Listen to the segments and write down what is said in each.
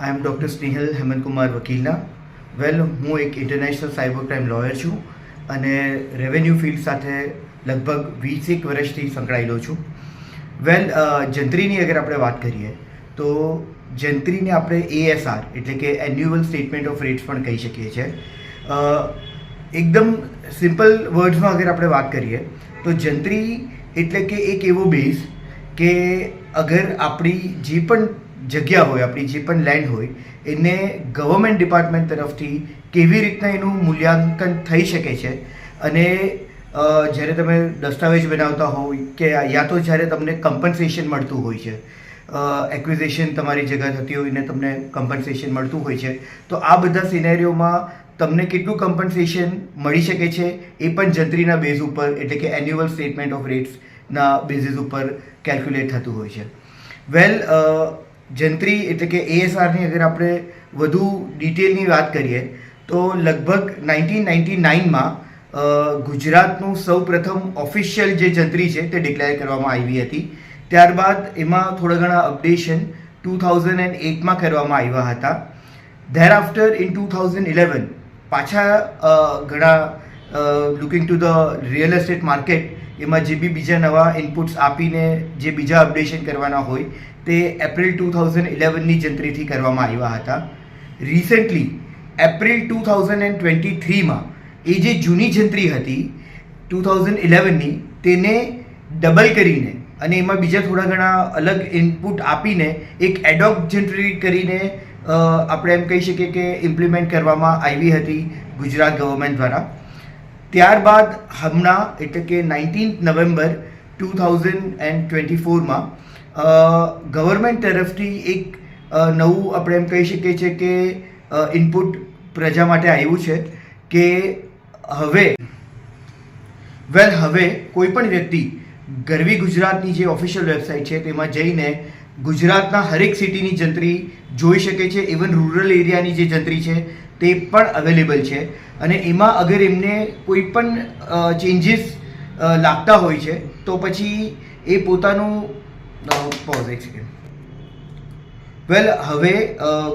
નામ ડૉક્ટર સ્નેહલ હેમંતકુમાર વકીલના વેલ હું એક ઇન્ટરનેશનલ સાયબર ક્રાઇમ લોયર છું અને રેવન્યુ ફિલ્ડ સાથે લગભગ વીસેક વર્ષથી સંકળાયેલો છું. વેલ જંત્રીની અગર આપણે વાત કરીએ, તો જંત્રીને આપણે એએસઆર એટલે કે એન્યુઅલ સ્ટેટમેન્ટ ઓફ રેટ્સ પણ કહી શકીએ છીએ. એકદમ સિમ્પલ વર્ડ્સમાં અગર આપણે વાત કરીએ, તો જંત્રી એટલે કે એક એવો બેઝ કે અગર આપણી જે પણ જગ્યા હોય, આપણી જે પણ લેન્ડ હોય, એને ગવર્મેન્ટ ડિપાર્ટમેન્ટ તરફથી કેવી રીતના એનું મૂલ્યાંકન થઈ શકે છે? અને જ્યારે તમે દસ્તાવેજ બનાવતા હોય કે યા તો જ્યારે તમને કમ્પન્સેશન મળતું હોય છે એક્વિઝિશન તમારી જગ્યા થતી હોય ને તમને કમ્પન્સેશન મળતું હોય છે, તો આ બધા સિનેરીઓમાં તમને કેટલું કમ્પન્સેશન મળી શકે છે? એ પણ જંત્રીના બેઝ ઉપર, એટલે કે એન્યુઅલ સ્ટેટમેન્ટ ઓફ રેટ્સના બેઝિસ ઉપર કેલ્ક્યુલેટ થતું હોય છે. વેલ જંત્રી એટલે કે એએસઆરની અગર આપણે વધુ ડિટેલની વાત કરીએ, તો લગભગ નાઇન્ટીન નાઇન્ટી નાઇનમાં ગુજરાતનું સૌ પ્રથમ ઓફિશિયલ જે જંત્રી છે તે ડિક્લેર કરવામાં આવી હતી. ત્યારબાદ એમાં થોડા ઘણા અપડેશન ટુ થાઉઝન્ડ એન્ડ એટમાં કરવામાં આવ્યા હતા. Thereafter in two thousand eleven, પાછા ઘણા looking to the real estate market એમાં જે બી બીજા નવા ઇનપુટ્સ આપીને જે બીજા અપડેશન કરવાના હોય, તે એપ્રિલ ટુ થાઉઝન્ડ ઇલેવનની જંત્રીથી કરવામાં આવ્યા હતા. Recently April two thousand and twenty થ્રીમાં એ જે જૂની જંત્રી હતી ટુ થાઉઝન્ડ ઇલેવનની તેને ડબલ કરીને અને એમાં બીજા થોડા ઘણા અલગ ઇનપુટ આપીને એક એડોપ જનરેટ કરીને આપણે એમ કહી શકીએ કે ઇમ્પ્લિમેન્ટ કરવામાં આવી હતી ગુજરાત ગવર્મેન્ટ દ્વારા. ત્યારબાદ હમણાં, એટલે કે nineteen November two thousand and twenty ફોરમાં government તરફથી એક નવું આપણે એમ કહી શકીએ છીએ કે ઇનપુટ પ્રજા માટે આવ્યું છે કે હવે વેલ હવે કોઈ પણ વ્યક્તિ ગરવી ગુજરાતની જે ઓફિશિયલ વેબસાઇટ છે તેમાં જઈને ગુજરાતના હરેક સિટીની જંત્રી જોઈ શકે છે ઇવન રૂરલ એરિયાની જે જંત્રી છે તે પણ અવેલેબલ છે. અને એમાં અગર એમને કોઈ પણ ચેન્જીસ લાગતા હોય છે, તો પછી એ પોતાનું પોઝ એક સેકન્ડ વેલ હવે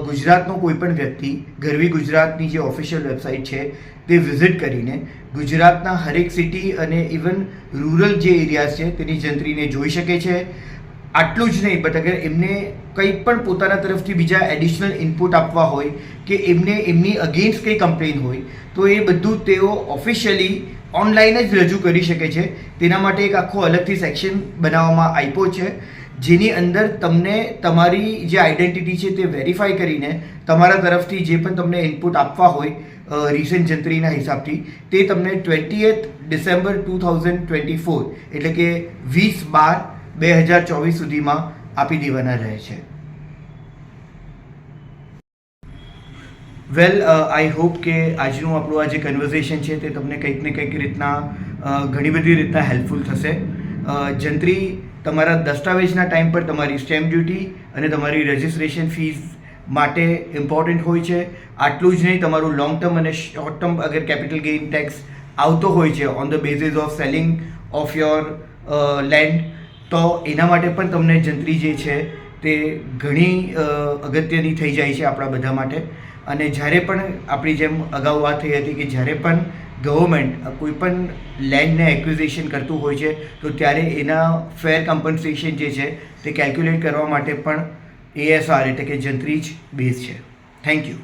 ગુજરાતનો કોઈ પણ વ્યક્તિ, ગરવી ગુજરાતની જે ઓફિશિયલ વેબસાઇટ છે, તે વિઝિટ કરીને ગુજરાતના હરેક સિટી અને ઇવન રૂરલ જે એરિયાઝ છે, તેની જંત્રીને જોઈ શકે છે. આટલું જ નહીં બટ અગર એમને કંઈ પણ પોતાના તરફથી બીજા એડિશનલ ઇનપુટ આપવા હોય કે એમને એમની અગેન્સ્ટ કંઈ કમ્પ્લેન હોય, તો એ બધું તેઓ ઓફિશિયલી ઓનલાઈન જ રજૂ કરી શકે છે. તેના માટે એક આખો અલગથી સેક્શન બનાવવામાં આપ્યો છે, જેની અંદર તમને તમારી જે આઈડેન્ટિટી છે તે વેરીફાઈ કરીને તમારા તરફથી જે પણ તમને ઇનપુટ આપવા હોય રિસેન્ટ જંત્રીના હિસાબથી, તે તમને twentieth December two thousand twenty four એટલે કે વીસ બાર બે હજાર ચોવીસ સુધીમાં આપી દેવાના રહે છે. વેલ આઈ હોપ કે આજનું આપણું આ જે કન્વર્ઝેશન છે તે તમને કંઈક ને કંઈક રીતના ઘણી બધી રીતના હેલ્પફુલ થશે. જંત્રી, તમારા દસ્તાવેજના ટાઈમ પર તમારી સ્ટેમ્પ ડ્યુટી અને તમારી રજિસ્ટ્રેશન ફીસ માટે ઇમ્પોર્ટન્ટ હોય છે. આટલું જ નહીં, તમારું લોંગ ટર્મ અને શોર્ટ ટર્મ અગર કેપિટલ ગેઇન ટેક્સ આવતો હોય છે on the basis of selling of your land તો એના માટે પણ તમને જંત્રી જે છે તે ઘણી અગત્યની થઈ જાય છે આપણા બધા માટે. અને જ્યારે પણ આપણી જેમ અગાઉ વાત થઈ હતી કે જ્યારે પણ ગવર્મેન્ટ કોઈ પણ લેન્ડને એક્વિઝિશન કરતું હોય છે, તો ત્યારે એના ફેર કમ્પન્સેશન જે છે તે કેલ્ક્યુલેટ કરવા માટે પણ એએસઆર એટલે કે જંત્રી જ બેઝ છે. Thank you